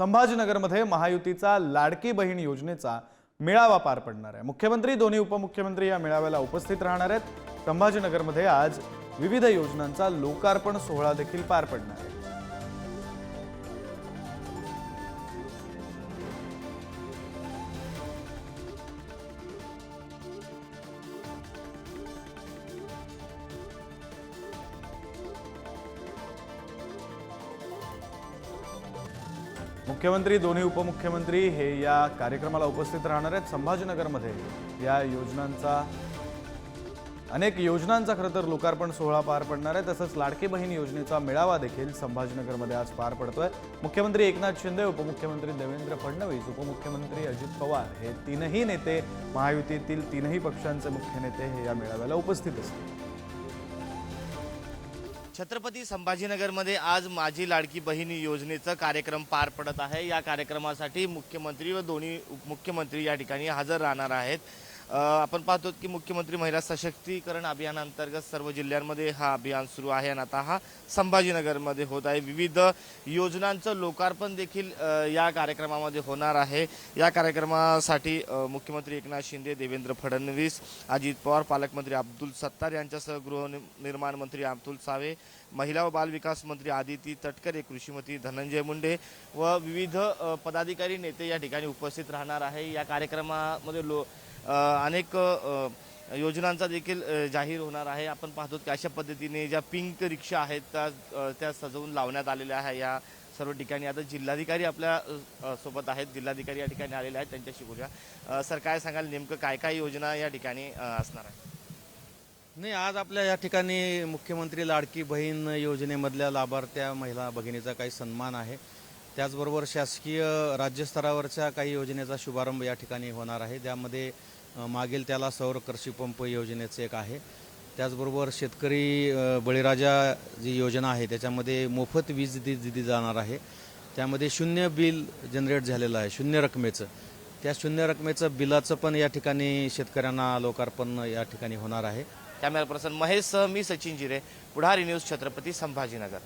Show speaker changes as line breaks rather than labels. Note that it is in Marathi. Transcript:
संभाजीनगरमध्ये महायुतीचा लाडकी बहीण योजनेचा मेळावा पार पडणार आहे. मुख्यमंत्री दोन्ही उपमुख्यमंत्री या मेळाव्याला उपस्थित राहणार आहेत. संभाजीनगरमध्ये आज विविध योजनांचा लोकार्पण सोहळा देखील पार पडणार आहे. मुख्यमंत्री दोन्ही उपमुख्यमंत्री हे या कार्यक्रमाला उपस्थित राहणार आहेत. संभाजीनगरमध्ये या योजनांचा अनेक योजनांचा खरं तर लोकार्पण सोहळा पार पडणार आहे. तसंच लाडकी बहीण योजनेचा मेळावा देखील संभाजीनगरमध्ये आज पार पडतोय. मुख्यमंत्री एकनाथ शिंदे उपमुख्यमंत्री देवेंद्र फडणवीस उपमुख्यमंत्री अजित पवार हे तीनही नेते महायुतीतील तीनही पक्षांचे मुख्य नेते हे या मेळाव्याला उपस्थित असतील.
छत्रपती संभाजीनगरमध्ये आज माझी लाडकी बहीण योजनेचा कार्यक्रम पार पडत आहे. या कार्यक्रमासाठी मुख्यमंत्री व दोन्ही उपमुख्यमंत्री या ठिकाणी हजर राहणार आहेत. आपण पाहतो की मुख्यमंत्री महिला सशक्तीकरण अभियानांतर्गत सर्व जिल्ह्यांमध्ये हा अभियान सुरू आहे आणि आता हा संभाजीनगरमध्ये होत आहे. विविध योजनांचं लोकार्पण देखील या कार्यक्रमामध्ये होणार आहे. या कार्यक्रमासाठी मुख्यमंत्री एकनाथ शिंदे देवेंद्र फडणवीस अजित पवार पालकमंत्री अब्दुल सत्तार यांच्यासह गृहनिर्माण मंत्री अब्दुल सावे महिला व बालविकास मंत्री आदिती तटकरे कृषीमंत्री धनंजय मुंडे व विविध पदाधिकारी नेते या ठिकाणी उपस्थित राहणार आहे. या कार्यक्रमामध्ये लो अनेक योजनांचा देखील जाहीर होणार आहे. आपण पाहतो की अशा पद्धतीने ज्या पिंक रिक्षा आहेत त्या त्या सजवून लावण्यात आलेल्या आहे या सर्व ठिकाणी. आता जिल्हाधिकारी आपल्यासोबत आहेत. जिल्हाधिकारी या ठिकाणी आलेले आहेत. त्यांच्याशी बोलूया. सर काय सांगाल? नेमकं काय काय योजना या ठिकाणी असणार आहे?
नाही आज आपल्या या ठिकाणी मुख्यमंत्री लाडकी बहीण योजनेमधल्या लाभार्थ्या महिला भगिनीचा काही सन्मान आहे. त्याचबरोबर शासकीय राज्यस्तरावरच्या काही योजनेचा शुभारंभ या ठिकाणी होणार आहे. त्यामध्ये मागील त्याला सौर कृषी पंप योजनेचं एक आहे. त्याचबरोबर शेतकरी बळीराजा जी योजना आहे त्याच्यामध्ये मोफत वीज दि दिली जाणार आहे. त्यामध्ये शून्य बिल जनरेट झालेलं आहे शून्य रकमेचं. त्या शून्य रकमेचं बिलाचं पण या ठिकाणी शेतकऱ्यांना लोकार्पण या ठिकाणी होणार आहे.
कॅमेरा पर्सन महेश सह मी सचिन जिरे पुढारी न्यूज छत्रपती संभाजीनगर.